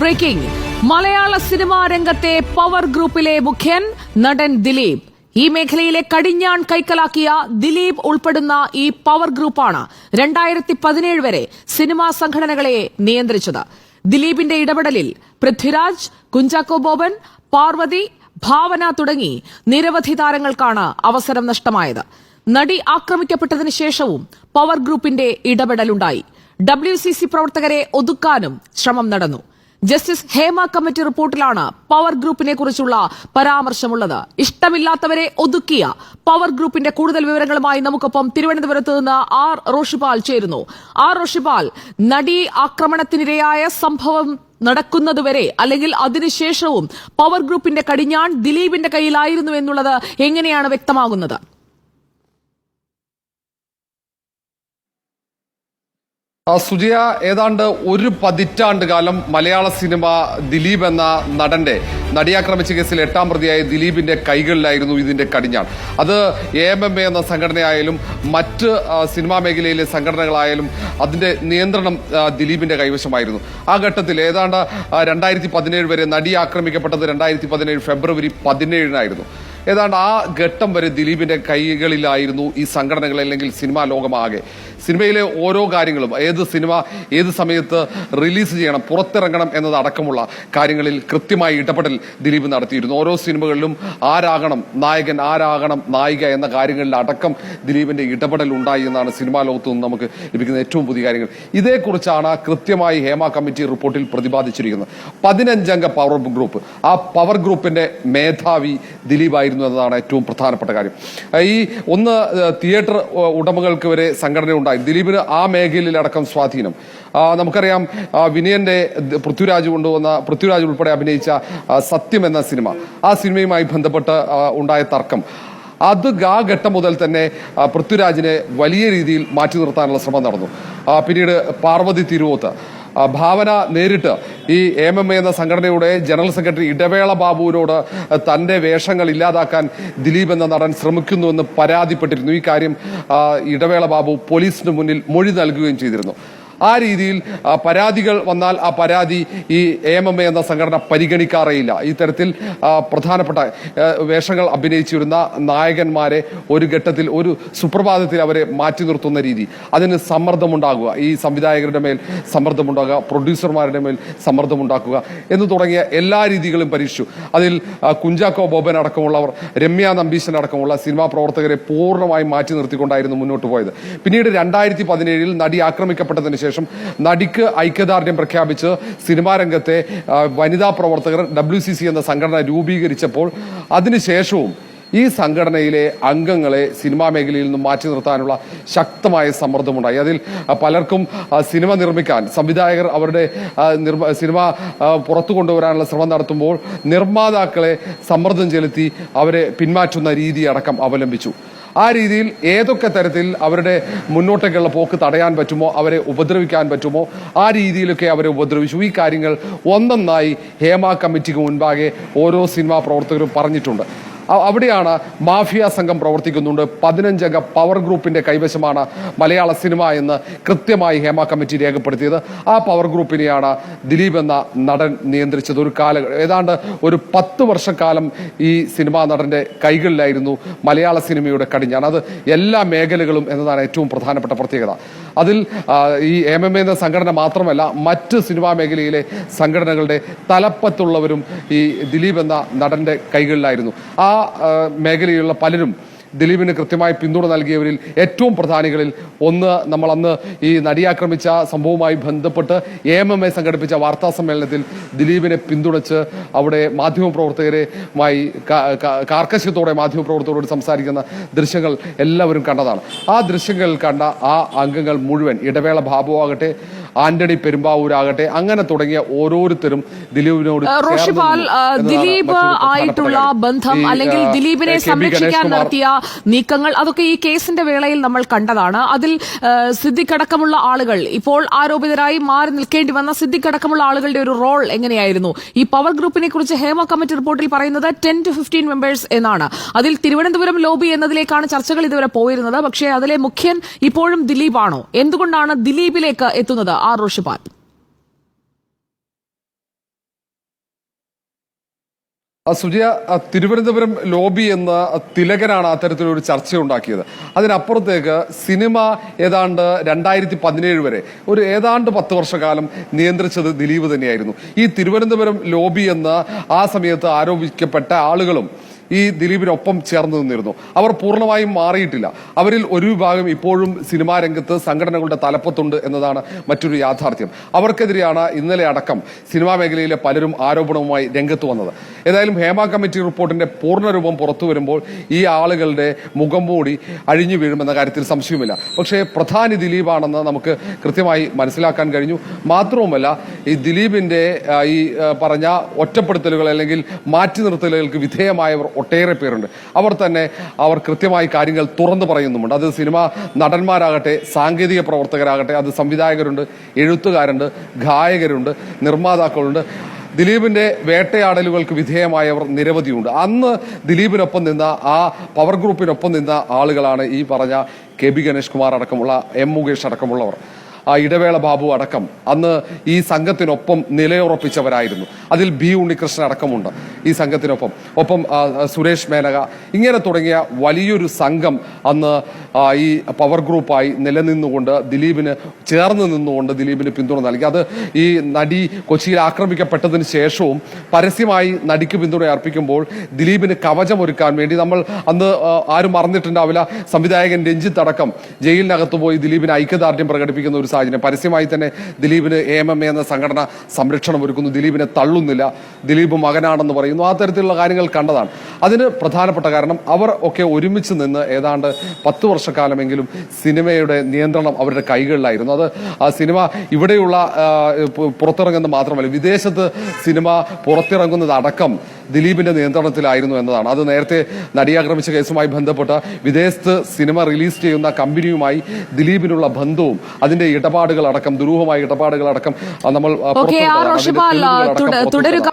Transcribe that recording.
Breaking മലയാള cinema രംഗത്തെ power ഗ്രൂപ്പിലെ മുഖ്യൻ നടൻ ദിലീപ്. ഈ മേഖലയിലെ കടിഞ്ഞാൺ കൈക്കലാക്കിയ ദിലീപ് ഉൾപ്പെടുന്ന ഈ പവർ ഗ്രൂപ്പാണ് രണ്ടായിരത്തി പതിനേഴ് വരെ സിനിമാ സംഘടനകളെ നിയന്ത്രിച്ചത്. ദിലീപിന്റെ ഇടപെടലിൽ പൃഥ്വിരാജ് കുഞ്ചാക്കോ ബോബൻ പാർവതി ഭാവന തുടങ്ങി നിരവധി താരങ്ങൾക്കാണ് അവസരം നഷ്ടമായത്. നടി ആക്രമിക്കപ്പെട്ടതിന് ശേഷവും പവർ ഗ്രൂപ്പിന്റെ ഇടപെടലുണ്ടായി. ഡബ്ല്യു സി സി പ്രവർത്തകരെ ഒതുക്കാനും ശ്രമം നടന്നു. ജസ്റ്റിസ് ഹേമ കമ്മിറ്റി റിപ്പോർട്ടിലാണ് പവർ ഗ്രൂപ്പിനെ കുറിച്ചുള്ള പരാമർശമുള്ളത്. ഇഷ്ടമില്ലാത്തവരെ ഒതുക്കിയ പവർ ഗ്രൂപ്പിന്റെ കൂടുതൽ വിവരങ്ങളുമായി നമുക്കൊപ്പം തിരുവനന്തപുരത്ത് നിന്ന് ആർ. റോഷിപാൽ ചേരുന്നു. ആർ. റോഷിപാൽ നടി ആക്രമണത്തിനിരയായ സംഭവം നടക്കുന്നതുവരെ അല്ലെങ്കിൽ അതിനുശേഷവും പവർ ഗ്രൂപ്പിന്റെ കടിഞ്ഞാൺ ദിലീപിന്റെ കയ്യിലായിരുന്നു എന്നുള്ളത് എങ്ങനെയാണ് വ്യക്തമാകുന്നത്? സുജയ ഏതാണ്ട് ഒരു പതിറ്റാണ്ട് കാലം മലയാള സിനിമ ദിലീപ് എന്ന നടന്റെ നടിയാക്രമിച്ച കേസിൽ എട്ടാം പ്രതിയായ ദിലീപിന്റെ കൈകളിലായിരുന്നു ഇതിന്റെ കടിഞ്ഞാൺ. അത് എ എം എം എ എന്ന സംഘടനയായാലും മറ്റ് സിനിമാ മേഖലയിലെ സംഘടനകളായാലും അതിന്റെ നിയന്ത്രണം ദിലീപിന്റെ കൈവശമായിരുന്നു. ആ ഘട്ടത്തിൽ ഏതാണ്ട് രണ്ടായിരത്തി പതിനേഴ് വരെ നടി ആക്രമിക്കപ്പെട്ടത് രണ്ടായിരത്തി പതിനേഴ് ഫെബ്രുവരി പതിനേഴിനായിരുന്നു. ഏതാണ്ട് ആ ഘട്ടം വരെ ദിലീപിന്റെ കൈകളിലായിരുന്നു ഈ സംഘടനകൾ അല്ലെങ്കിൽ സിനിമാ ലോകമാകെ. സിനിമയിലെ ഓരോ കാര്യങ്ങളും ഏത് സിനിമ ഏത് സമയത്ത് റിലീസ് ചെയ്യണം പുറത്തിറങ്ങണം എന്നതടക്കമുള്ള കാര്യങ്ങളിൽ കൃത്യമായി ഇടപെടൽ ദിലീപ് നടത്തിയിരുന്നു. ഓരോ സിനിമകളിലും ആരാകണം നായകൻ ആരാകണം നായിക എന്ന കാര്യങ്ങളിൽ അടക്കം ദിലീപിന്റെ ഇടപെടൽ ഉണ്ടായി എന്നാണ് സിനിമാ ലോകത്ത് നിന്ന് നമുക്ക് ലഭിക്കുന്ന ഏറ്റവും പുതിയ കാര്യങ്ങൾ. ഇതേക്കുറിച്ചാണ് കൃത്യമായി ഹേമ കമ്മിറ്റി റിപ്പോർട്ടിൽ പ്രതിപാദിച്ചിരിക്കുന്നത്. പതിനഞ്ചംഗ പവർ ഗ്രൂപ്പ്. ആ പവർ ഗ്രൂപ്പിന്റെ മേധാവി ദിലീപായിരുന്നു. എന്നതാണ് ഏറ്റവും പ്രധാനപ്പെട്ട കാര്യം. ഈ ഒന്ന് തിയേറ്റർ ഉടമകൾക്ക് വരെ സംഘടന ഉണ്ടായി. ദിലീപിന് ആ മേഖലയിലടക്കം സ്വാധീനം. നമുക്കറിയാം വിനയന്റെ പൃഥ്വിരാജ് കൊണ്ടുവന്ന പൃഥ്വിരാജ് ഉൾപ്പെടെ അഭിനയിച്ച സത്യം എന്ന സിനിമ. ആ സിനിമയുമായി ബന്ധപ്പെട്ട് ഉണ്ടായ തർക്കം. അത് ആ ഘട്ടം മുതൽ തന്നെ പൃഥ്വിരാജിനെ വലിയ രീതിയിൽ മാറ്റി നിർത്താനുള്ള ശ്രമം നടന്നു. പിന്നീട് പാർവതി തിരുവോത്ത്. ഭാവന നേരിട്ട് ഈ എം എം എ എന്ന സംഘടനയുടെ ജനറൽ സെക്രട്ടറി ഇടവേള ബാബുവിനോട് തന്റെ വേഷങ്ങൾ ഇല്ലാതാക്കാൻ ദിലീപ് എന്ന നടൻ ശ്രമിക്കുന്നുവെന്ന് പരാതിപ്പെട്ടിരുന്നു. ഈ കാര്യം ഇടവേള ബാബു പോലീസിന് മുന്നിൽ മൊഴി നൽകുകയും ചെയ്തിരുന്നു. ആ രീതിയിൽ പരാതികൾ വന്നാൽ ആ പരാതി ഈ എം എം എ എന്ന സംഘടന പരിഗണിക്കാറേയില്ല. ഈ തരത്തിൽ പ്രധാനപ്പെട്ട വേഷങ്ങൾ അഭിനയിച്ചു വരുന്ന നായകന്മാരെ ഒരു ഘട്ടത്തിൽ ഒരു സുപ്രഭാതത്തിൽ അവരെ മാറ്റി നിർത്തുന്ന രീതി. അതിന് സമ്മർദ്ദമുണ്ടാകുക. ഈ സംവിധായകരുടെ മേൽ സമ്മർദ്ദമുണ്ടാകുക പ്രൊഡ്യൂസർമാരുടെ മേൽ സമ്മർദ്ദമുണ്ടാക്കുക എന്ന് തുടങ്ങിയ എല്ലാ രീതികളും പരീക്ഷിച്ചു. അതിൽ കുഞ്ചാക്കോ ബോബൻ അടക്കമുള്ളവർ രമ്യ നമ്പീശൻ അടക്കമുള്ള സിനിമാ പ്രവർത്തകരെ പൂർണമായും മാറ്റി നിർത്തിക്കൊണ്ടായിരുന്നു മുന്നോട്ട് പോയത്. പിന്നീട് രണ്ടായിരത്തി പതിനേഴിൽ നടി ആക്രമിക്കപ്പെട്ടതിന് ശേഷം നടിക്ക് ഐക്യദാർഢ്യം പ്രഖ്യാപിച്ച് സിനിമാ രംഗത്തെ വനിതാ പ്രവർത്തകർ ഡബ്ല്യു സി സി എന്ന സംഘടന രൂപീകരിച്ചപ്പോൾ അതിനുശേഷവും ഈ സംഘടനയിലെ അംഗങ്ങളെ സിനിമാ മേഖലയിൽ നിന്നും മാറ്റി നിർത്താനുള്ള ശക്തമായ സമ്മർദ്ദമുണ്ടായി. അതിൽ പലർക്കും സിനിമ നിർമ്മിക്കാൻ സംവിധായകർ അവരുടെ സിനിമ പുറത്തു കൊണ്ടുവരാനുള്ള ശ്രമം നടത്തുമ്പോൾ നിർമ്മാതാക്കളെ സമ്മർദ്ദം ചെലുത്തി അവരെ പിന്മാറ്റുന്ന രീതി അടക്കം അവലംബിച്ചു. ആ രീതിയിൽ ഏതൊക്കെ തരത്തിൽ അവരുടെ മുന്നോട്ടേക്കുള്ള പോക്ക് തടയാൻ പറ്റുമോ അവരെ ഉപദ്രവിക്കാൻ പറ്റുമോ ആ രീതിയിലൊക്കെ അവരെ ഉപദ്രവിച്ചു. ഈ കാര്യങ്ങൾ ഒന്നൊന്നായി ഹേമ കമ്മിറ്റിക്ക് മുൻപാകെ ഓരോ സിനിമാ പ്രവർത്തകരും പറഞ്ഞിട്ടുണ്ട്. അവിടെയാണ് മാഫിയ സംഘം പ്രവർത്തിക്കുന്നുണ്ട്. പതിനഞ്ചംഗ പവർ ഗ്രൂപ്പിന്റെ കൈവശമാണ് മലയാള സിനിമ എന്ന് കൃത്യമായി ഹേമ കമ്മിറ്റി രേഖപ്പെടുത്തിയത്. ആ പവർ ഗ്രൂപ്പിനെയാണ് ദിലീപ് എന്ന നടൻ നിയന്ത്രിച്ചത്. ഒരു കാല ഏതാണ്ട് ഒരു പത്ത് വർഷക്കാലം ഈ സിനിമാ നടന്റെ കൈകളിലായിരുന്നു മലയാള സിനിമയുടെ കടിഞ്ഞാണ്. അത് എല്ലാ മേഖലകളും എന്നതാണ് ഏറ്റവും പ്രധാനപ്പെട്ട പ്രത്യേകത. അതിൽ ഈ എം എം എ എന്ന സംഘടന മാത്രമല്ല മറ്റ് സിനിമാ മേഖലയിലെ സംഘടനകളുടെ തലപ്പത്തുള്ളവരും ഈ ദിലീപ് എന്ന നടന്റെ കൈകളിലായിരുന്നു. ആ, മേഖലയിലുള്ള പലരും ദിലീപിന് കൃത്യമായി പിന്തുണ നൽകിയവരിൽ ഏറ്റവും പ്രധാനികളിൽ ഒന്ന് നമ്മൾ അന്ന് ഈ നടിയാക്രമിച്ച സംഭവവുമായി ബന്ധപ്പെട്ട് എ എം എം എ സംഘടിപ്പിച്ച വാർത്താ സമ്മേളനത്തിൽ ദിലീപിനെ പിന്തുണച്ച് അവിടെ മാധ്യമപ്രവർത്തകരുമായി കാർക്കശ്യത്തോടെ മാധ്യമപ്രവർത്തകരോട് സംസാരിക്കുന്ന ദൃശ്യങ്ങൾ എല്ലാവരും കണ്ടതാണ്. ആ ദൃശ്യങ്ങൾ കണ്ട ആ അംഗങ്ങൾ മുഴുവൻ ഇടവേള ബാബു ആകട്ടെ ആന്റണി പെരുമ്പാവൂരാകട്ടെ അങ്ങനെ തുടങ്ങിയ ഓരോരുത്തരും ദിലീപിനോട് റോഷിപാൽ ദിലീപ് ആയിട്ടുള്ള ബന്ധം അല്ലെങ്കിൽ ദിലീപിനെ സംരക്ഷിക്കാൻ നടത്തിയ നീക്കങ്ങൾ അതൊക്കെ ഈ കേസിന്റെ വേളയിൽ നമ്മൾ കണ്ടതാണ്. അതിൽ സിദ്ധിക്കടക്കമുള്ള ആളുകൾ ഇപ്പോൾ ആരോപിതരായി മാറി നിൽക്കേണ്ടി വന്ന സിദ്ധിക്കടക്കമുള്ള ആളുകളുടെ ഒരു റോൾ എങ്ങനെയായിരുന്നു? ഈ പവർ ഗ്രൂപ്പിനെ കുറിച്ച് ഹേമ കമ്മിറ്റി റിപ്പോർട്ടിൽ പറയുന്നത് ടെൻ ടു ഫിഫ്റ്റീൻ മെമ്പേഴ്സ് എന്നാണ്. അതിൽ തിരുവനന്തപുരം ലോബി എന്നതിലേക്കാണ് ചർച്ചകൾ ഇതുവരെ പോയിരുന്നത്. പക്ഷേ അതിലെ മുഖ്യൻ ഇപ്പോഴും ദിലീപാണോ? എന്തുകൊണ്ടാണ് ദിലീപിലേക്ക് എത്തുന്നത്? ആഘോഷപാട്ട് സുജിയ തിരുവനന്തപുരം ലോബി എന്ന തിലകനാണ് അത്തരത്തിലൊരു ചർച്ചയുണ്ടാക്കിയത്. അതിനപ്പുറത്തേക്ക് സിനിമ ഏതാണ്ട് രണ്ടായിരത്തി പതിനേഴ് വരെ ഒരു ഏതാണ്ട് പത്ത് വർഷക്കാലം നിയന്ത്രിച്ചത് ദിലീപ് തന്നെയായിരുന്നു. ഈ തിരുവനന്തപുരം ലോബി എന്ന ആ സമയത്ത് ആരോപിക്കപ്പെട്ട ആളുകളും ഈ ദിലീപിനൊപ്പം ചേർന്ന് നിന്നിരുന്നു. അവർ പൂർണമായും മാറിയിട്ടില്ല. അവരിൽ ഒരു വിഭാഗം ഇപ്പോഴും സിനിമാ രംഗത്ത് സംഘടനകളുടെ തലപ്പത്തുണ്ട് എന്നതാണ് മറ്റൊരു യാഥാർത്ഥ്യം. അവർക്കെതിരെയാണ് ഇന്നലെ അടക്കം സിനിമാ മേഖലയിലെ പലരും ആരോപണവുമായി രംഗത്ത് വന്നത്. ഏതായാലും ഹേമ കമ്മിറ്റി റിപ്പോർട്ടിന്റെ പൂർണരൂപം പുറത്തു വരുമ്പോൾ ഈ ആളുകളുടെ മുഖം മൂടി അഴിഞ്ഞു വീഴുമെന്ന കാര്യത്തിൽ സംശയമില്ല പക്ഷേ പ്രധാനി ദിലീപാണെന്ന് നമുക്ക് കൃത്യമായി മനസ്സിലാക്കാൻ കഴിഞ്ഞു. മാത്രവുമല്ല ഈ ദിലീപിന്റെ ഈ പറഞ്ഞ ഒറ്റപ്പെടുത്തലുകൾ അല്ലെങ്കിൽ മാറ്റി നിർത്തലുകൾക്ക് വിധേയമായവർ ഒട്ടേറെ പേരുണ്ട്. അവർ തന്നെ അവർ കൃത്യമായി കാര്യങ്ങൾ തുറന്നു പറയുന്നുമുണ്ട്. അത് സിനിമ നടന്മാരാകട്ടെ സാങ്കേതിക പ്രവർത്തകരാകട്ടെ അത് സംവിധായകരുണ്ട് എഴുത്തുകാരുണ്ട് ഗായകരുണ്ട് നിർമ്മാതാക്കളുണ്ട്. ദിലീപിന്റെ വേട്ടയാടലുകൾക്ക് വിധേയമായവർ നിരവധിയുണ്ട്. അന്ന് ദിലീപിനൊപ്പം നിന്ന ആ പവർ ഗ്രൂപ്പിനൊപ്പം നിന്ന ആളുകളാണ് ഈ പറഞ്ഞ കെ ബി ഗണേഷ് കുമാർ അടക്കമുള്ള എം മുകേഷ് അടക്കമുള്ളവർ. ആ ഇടവേള ബാബു അടക്കം അന്ന് ഈ സംഘത്തിനൊപ്പം നിലയുറപ്പിച്ചവരായിരുന്നു. അതിൽ ബി ഉണ്ണികൃഷ്ണൻ അടക്കമുണ്ട്. ഈ സംഘത്തിനൊപ്പം. ഒപ്പം സുരേഷ് മേനക. ഇങ്ങനെ തുടങ്ങിയ വലിയൊരു സംഘം അന്ന് ഈ പവർ ഗ്രൂപ്പായി നിലനിന്നുകൊണ്ട് ദിലീപിന് ചേർന്ന് നിന്നുകൊണ്ട് ദിലീപിന് പിന്തുണ നൽകി. അത് ഈ നടി കൊച്ചിയിൽ ആക്രമിക്കപ്പെട്ടതിന് ശേഷവും പരസ്യമായി നടിക്ക് പിന്തുണ അർപ്പിക്കുമ്പോൾ ദിലീപിന് കവചമൊരുക്കാൻ വേണ്ടി നമ്മൾ അന്ന് ആരും മറന്നിട്ടുണ്ടാവില്ല. സംവിധായകൻ രഞ്ജിത്ത് അടക്കം ജയിലിനകത്ത് പോയി ദിലീപിന് ഐക്യദാർഢ്യം പ്രകടിപ്പിക്കുന്ന ഒരു സാഹചര്യം. പരസ്യമായി തന്നെ ദിലീപിന് എ എന്ന സംഘടന സംരക്ഷണം ഒരുക്കുന്നു. ദിലീപിനെ തള്ളുന്നില്ല. ദിലീപ് മകനാണെന്ന് പറയുന്നു. ആ തരത്തിലുള്ള കാര്യങ്ങൾ കണ്ടതാണ്. അതിന് പ്രധാനപ്പെട്ട കാരണം അവർ ഒക്കെ ഒരുമിച്ച് നിന്ന് ഏതാണ്ട് പത്ത് വർഷക്കാലമെങ്കിലും സിനിമയുടെ നിയന്ത്രണം അവരുടെ കൈകളിലായിരുന്നു. അത് ആ സിനിമ ഇവിടെയുള്ള പുറത്തിറങ്ങുന്ന പുറത്തിറങ്ങുന്നത് മാത്രമല്ല വിദേശത്ത് സിനിമ പുറത്തിറങ്ങുന്നത് അടക്കം ദിലീപിന്റെ നിയന്ത്രണത്തിലായിരുന്നു എന്നതാണ്. അത് നേരത്തെ നടിയാക്രമിച്ച കേസുമായി ബന്ധപ്പെട്ട് വിദേശത്ത് സിനിമ റിലീസ് ചെയ്യുന്ന കമ്പനിയുമായി ദിലീപിനുള്ള ബന്ധവും അതിന്റെ ഇടപാടുകൾ അടക്കം ദുരൂഹമായ ഇടപാടുകൾ അടക്കം നമ്മൾ. തുടരുക.